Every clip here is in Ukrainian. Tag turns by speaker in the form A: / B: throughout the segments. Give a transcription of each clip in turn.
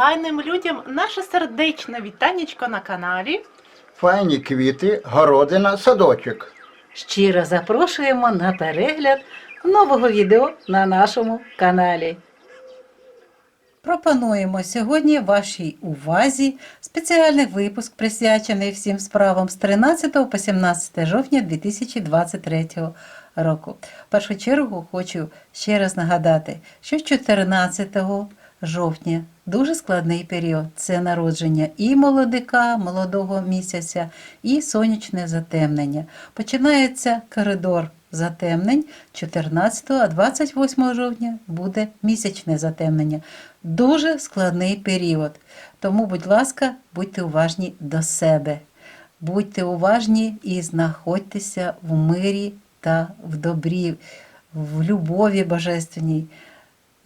A: файним людям наше сердечне вітанечко на каналі.
B: Файні квіти, городина, садочок.
C: Щиро запрошуємо на перегляд нового відео на нашому каналі. Пропонуємо сьогодні вашій увазі спеціальний випуск, присвячений всім справам з 13 по 17 жовтня 2023 року. В першу чергу хочу ще раз нагадати, що 14 жовтня дуже складний період. Це народження і молодика, молодого місяця, і сонячне затемнення. Починається коридор затемнень 14, а 28 жовтня буде місячне затемнення. Дуже складний період. Тому, будь ласка, будьте уважні до себе. Будьте уважні і знаходьтеся в мирі та в добрі, в любові божественній.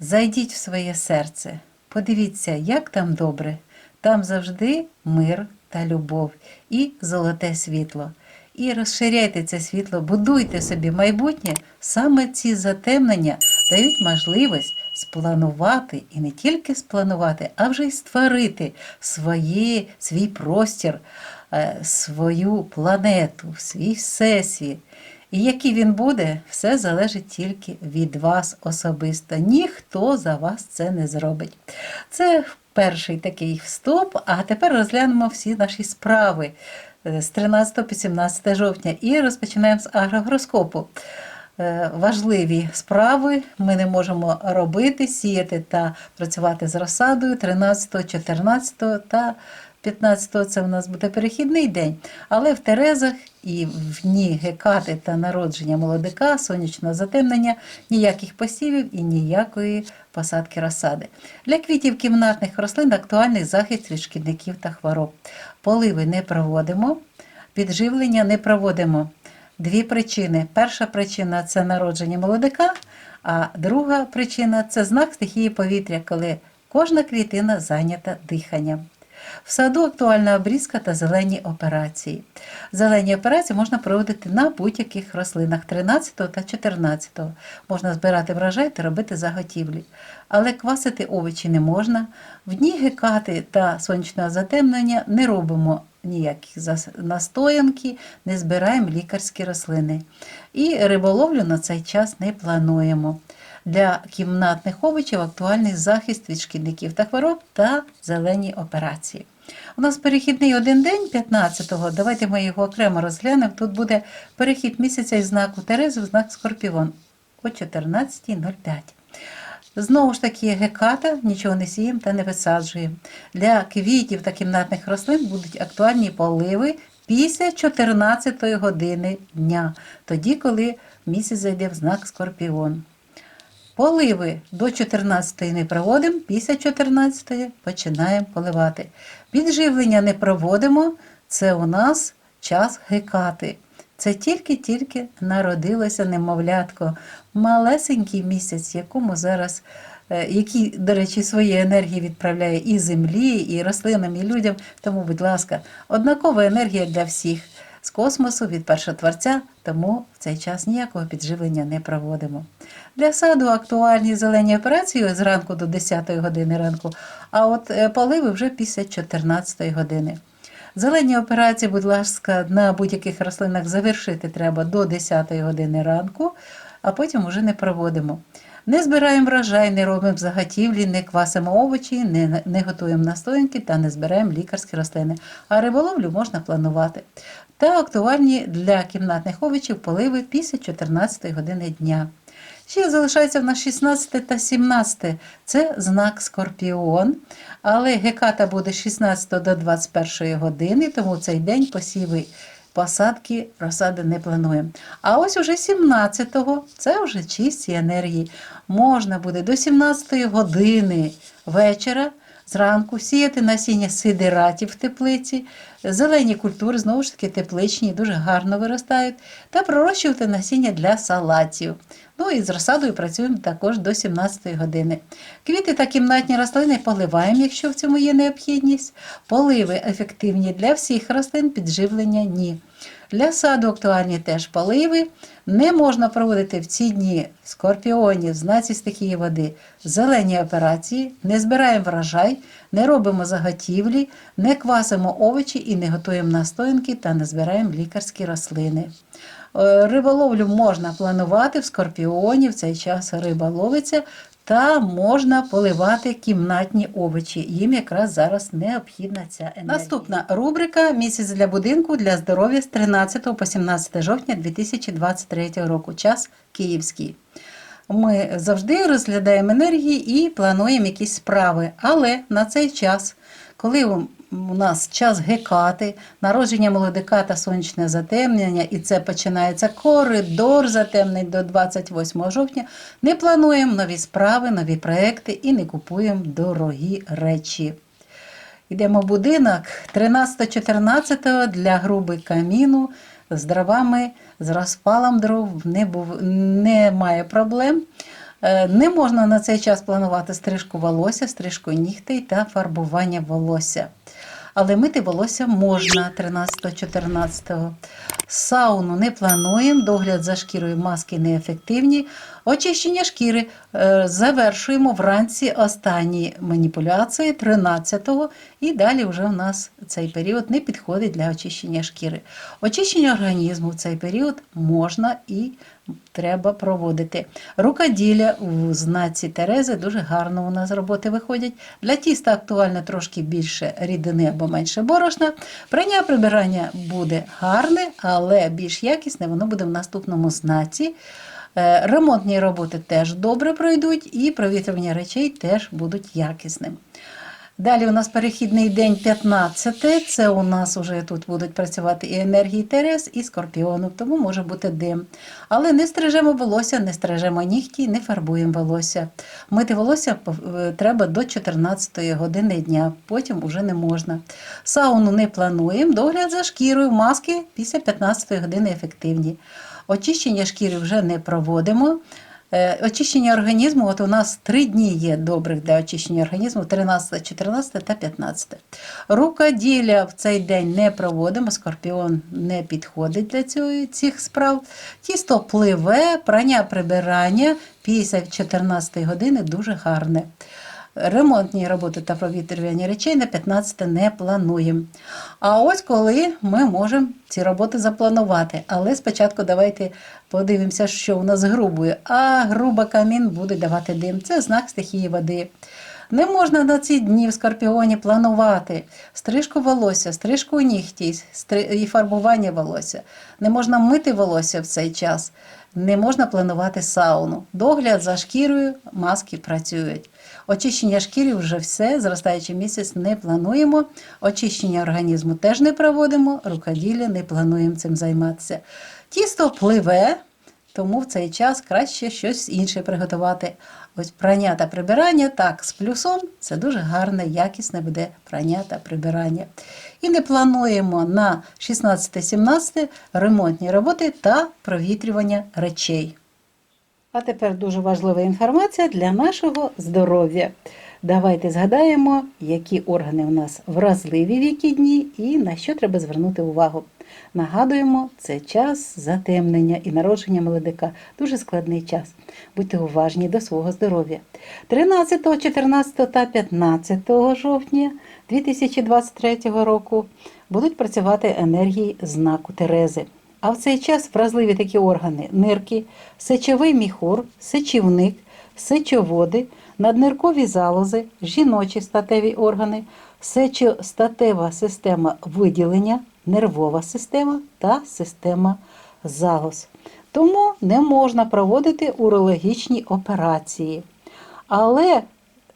C: Зайдіть в своє серце, подивіться, як там добре. Там завжди мир та любов і золоте світло. І розширяйте це світло, будуйте собі майбутнє. Саме ці затемнення дають можливість спланувати і не тільки спланувати, а вже й створити своє, свій простір, е, свою планету, свій всесвіт. І який він буде, все залежить тільки від вас особисто. Ніхто за вас це не зробить. Це перший такий вступ, а тепер розглянемо всі наші справи е, з 13 по 17 жовтня і розпочинаємо з агрогороскопу. Е, Важливі справи ми не можемо робити, сіяти та працювати з розсадою 13, 14 та 15 це у нас буде перехідний день. Але в Терезах і в дні гекати та народження молодика, сонячного затемнення, ніяких посівів і ніякої посадки розсади. Для квітів кімнатних рослин актуальний захист від шкідників та хвороб. Поливи не проводимо, підживлення не проводимо. Дві причини. Перша причина це народження молодика, а друга причина це знак стихії повітря, коли кожна клітина зайнята диханням. В саду актуальна обрізка та зелені операції. Зелені операції можна проводити на будь-яких рослинах 13 та 14. Можна збирати врожай та робити заготівлі. Але квасити овочі не можна. В дні гекати та сонячного затемнення не робимо ніяких настоянки, не збираємо лікарські рослини. І риболовлю на цей час не плануємо. Для кімнатних овочів актуальний захист від шкідників та хвороб та зелені операції. У нас перехідний один день 15-го. Давайте ми його окремо розглянемо. Тут буде перехід місяця із знаку Терези в знак Скорпіон о 14.05. Знову ж таки, геката, нічого не сіємо та не висаджуємо. Для квітів та кімнатних рослин будуть актуальні поливи після 14 години дня, тоді, коли місяць зайде в знак Скорпіон. Поливи до 14 не проводимо, після 14 починаємо поливати. Підживлення не проводимо, це у нас час гекати. Це тільки-тільки народилося немовлятко, малесенький місяць, якому зараз, е, який, до речі, свої енергії відправляє і землі, і рослинам, і людям. Тому, будь ласка, однакова енергія для всіх з космосу від першотворця, тому в цей час ніякого підживлення не проводимо. Для саду актуальні зелені операції зранку до 10 години ранку, а от е, поливи вже після 14 години. Зелені операції, будь ласка, на будь-яких рослинах завершити треба до 10 години ранку, а потім вже не проводимо. Не збираємо врожай, не робимо заготівлі, не квасимо овочі, не, не готуємо настоянки та не збираємо лікарські рослини. А риболовлю можна планувати. Та актуальні для кімнатних овочів поливи після 14 години дня. Ще залишається в нас 16 та 17. Це знак Скорпіон. Але геката буде з 16 до 21 години, тому цей день посіви посадки розсади не плануємо. А ось уже 17-го це вже чисті енергії. Можна буде до 17 години вечора. Зранку сіяти насіння сидератів в теплиці, Зелені культури, знову ж таки, тепличні, дуже гарно виростають, та пророщувати насіння для салатів. Ну і з розсадою працюємо також до 17 години. Квіти та кімнатні рослини поливаємо, якщо в цьому є необхідність. Поливи ефективні для всіх рослин, підживлення ні. Для саду актуальні теж поливи. Не можна проводити в ці дні скорпіонів, знаці стихії води, зелені операції, не збираємо врожай, не робимо заготівлі, не квасимо овочі і не готуємо настоянки та не збираємо лікарські рослини. Е, Риболовлю можна планувати в скорпіоні, в цей час риба ловиться, та можна поливати кімнатні овочі. Їм якраз зараз необхідна ця енергія. Наступна рубрика Місяць для будинку для здоров'я з 13 по 17 жовтня 2023 року. Час київський. Ми завжди розглядаємо енергії і плануємо якісь справи. Але на цей час, коли у нас час гекати, народження молодика та сонячне затемнення, і це починається коридор затемнень до 28 жовтня, не плануємо нові справи, нові проекти і не купуємо дорогі речі. Йдемо в будинок 13-14 для груби каміну з дровами, з розпалом дров не був, немає проблем. Е, Не можна на цей час планувати стрижку волосся, стрижку нігтей та фарбування волосся. Але мити волосся можна 13-14. Сауну не плануємо, догляд за шкірою маски неефективні. Очищення шкіри е, завершуємо вранці останні маніпуляції 13-го, і далі вже у нас цей період не підходить для очищення шкіри. Очищення організму в цей період можна і треба проводити. Рукоділля у знаці Терези дуже гарно у нас роботи виходять. Для тіста актуально трошки більше рідини або менше борошна. Прання прибирання буде гарне, але більш якісне воно буде в наступному знаці. Е, Ремонтні роботи теж добре пройдуть, і провітрювання речей теж будуть якісним. Далі у нас перехідний день 15. Це у нас вже тут будуть працювати і енергії Терес, і скорпіону, тому може бути дим. Але не стрижемо волосся, не стрижемо нігті, не фарбуємо волосся. Мити волосся е, треба до 14 години дня, потім уже не можна. Сауну не плануємо, догляд за шкірою, маски після 15 години ефективні. Очищення шкіри вже не проводимо. Е, Очищення організму, от у нас три дні є добрих для очищення організму: 13, 14 та 15. Рукоділля в цей день не проводимо, скорпіон не підходить для цього, цих справ. Тісто пливе, прання прибирання після 14 години дуже гарне. Ремонтні роботи та провітрювання речей на 15 не плануємо. А ось коли ми можемо ці роботи запланувати. Але спочатку давайте подивимося, що у нас з. А груба камін буде давати дим. Це знак стихії води. Не можна на ці дні в скорпіоні планувати стрижку волосся, стрижку нігті і фарбування волосся. Не можна мити волосся в цей час. Не можна планувати сауну. Догляд за шкірою, маски працюють. Очищення шкіри вже все, зростаючий місяць не плануємо. Очищення організму теж не проводимо, рукоділля не плануємо цим займатися. Тісто пливе, тому в цей час краще щось інше приготувати. Ось прання та прибирання, так, з плюсом це дуже гарне, якісне буде прання та прибирання. І не плануємо на 16-17 ремонтні роботи та провітрювання речей. А тепер дуже важлива інформація для нашого здоров'я. Давайте згадаємо, які органи у нас вразливі в які дні і на що треба звернути увагу. Нагадуємо, це час затемнення і народження молодика. Дуже складний час. Будьте уважні до свого здоров'я. 13, 14 та 15 жовтня 2023 року будуть працювати енергії знаку Терези. А в цей час вразливі такі органи нирки, сечовий міхур, сечівник, сечоводи, надниркові залози, жіночі статеві органи, сечостатева система виділення, нервова система та система залоз. Тому не можна проводити урологічні операції. Але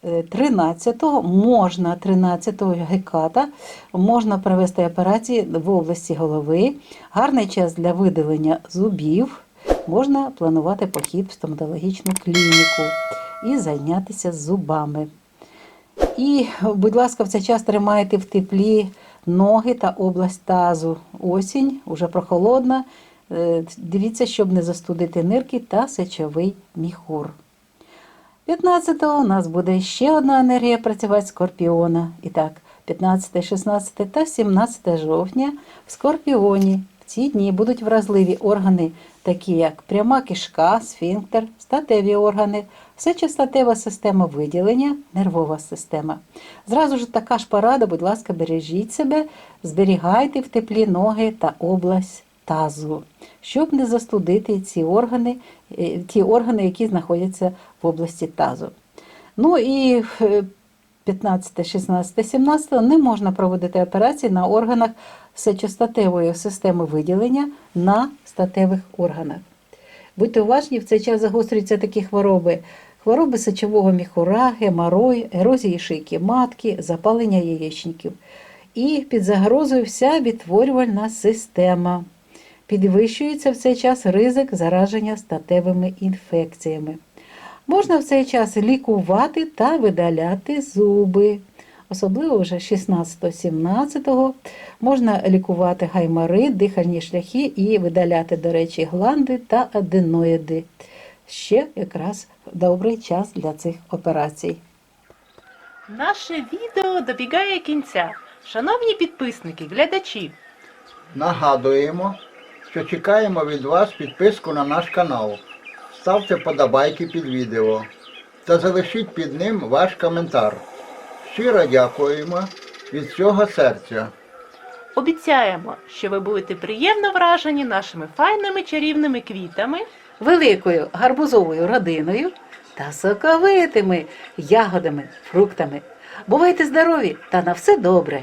C: 13-го можна 13-го геката можна провести операції в області голови. Гарний час для видалення зубів. Можна планувати похід в стоматологічну клініку і зайнятися зубами. І, будь ласка, в цей час тримайте в теплі ноги та область тазу. Осінь уже прохолодна. Е, Дивіться, щоб не застудити нирки та сечовий міхур. 15-го у нас буде ще одна енергія працювати скорпіона. І так, 15, 16 та 17 жовтня в скорпіоні. В ці дні будуть вразливі органи, такі як пряма кишка, сфінктер, статеві органи, всечостатева система виділення, нервова система. Зразу ж така ж порада, будь ласка, бережіть себе, зберігайте в теплі ноги та область тазу, щоб не застудити ці органи, е, ті органи, які знаходяться в області тазу. Ну і е, 15, 16, 17 не можна проводити операції на органах сечостатевої системи виділення на статевих органах. Будьте уважні, в цей час загострюються такі хвороби. Хвороби сечового міхура, геморой, ерозії шийки матки, запалення яєчників. І під загрозою вся відтворювальна система. Підвищується в цей час ризик зараження статевими інфекціями. Можна в цей час лікувати та видаляти зуби. Особливо вже 16-17 можна лікувати гаймари, дихальні шляхи і видаляти, до речі, гланди та аденоїди. Ще якраз добрий час для цих операцій.
A: Наше відео добігає кінця. Шановні підписники, глядачі,
B: Нагадуємо, що чекаємо від вас підписку на наш канал. Ставте подобайки під відео та залишіть під ним ваш коментар. Щиро дякуємо від всього серця.
A: обіцяємо, що ви будете приємно вражені нашими файними чарівними квітами.
C: Великою гарбузовою родиною та соковитими ягодами, фруктами. Бувайте здорові та на все добре!